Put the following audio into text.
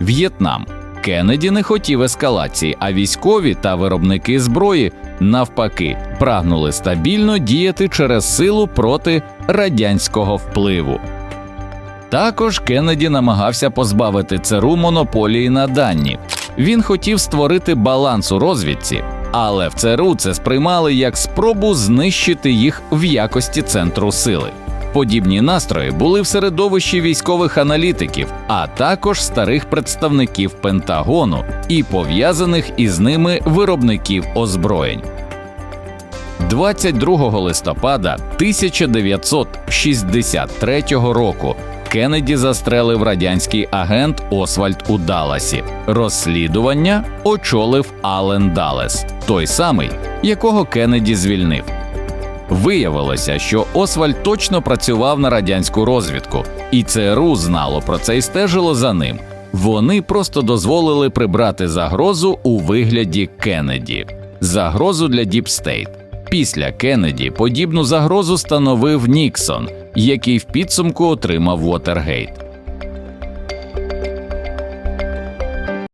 В'єтнам. Кеннеді не хотів ескалації, а військові та виробники зброї навпаки прагнули стабільно діяти через силу проти радянського впливу. Також Кеннеді намагався позбавити ЦРУ монополії на дані. Він хотів створити баланс у розвідці, але в ЦРУ це сприймали як спробу знищити їх в якості центру сили. Подібні настрої були в середовищі військових аналітиків, а також старих представників Пентагону і пов'язаних із ними виробників озброєнь. 22 листопада 1963 року Кеннеді застрелив радянський агент Освальд у Далласі. Розслідування очолив Ален Далес, той самий, якого Кеннеді звільнив. Виявилося, що Освальд точно працював на радянську розвідку, і ЦРУ знало про це і стежило за ним. Вони просто дозволили прибрати загрозу у вигляді Кеннеді, загрозу для Діпстейт. Після Кеннеді подібну загрозу становив Ніксон, який в підсумку отримав Вотергейт.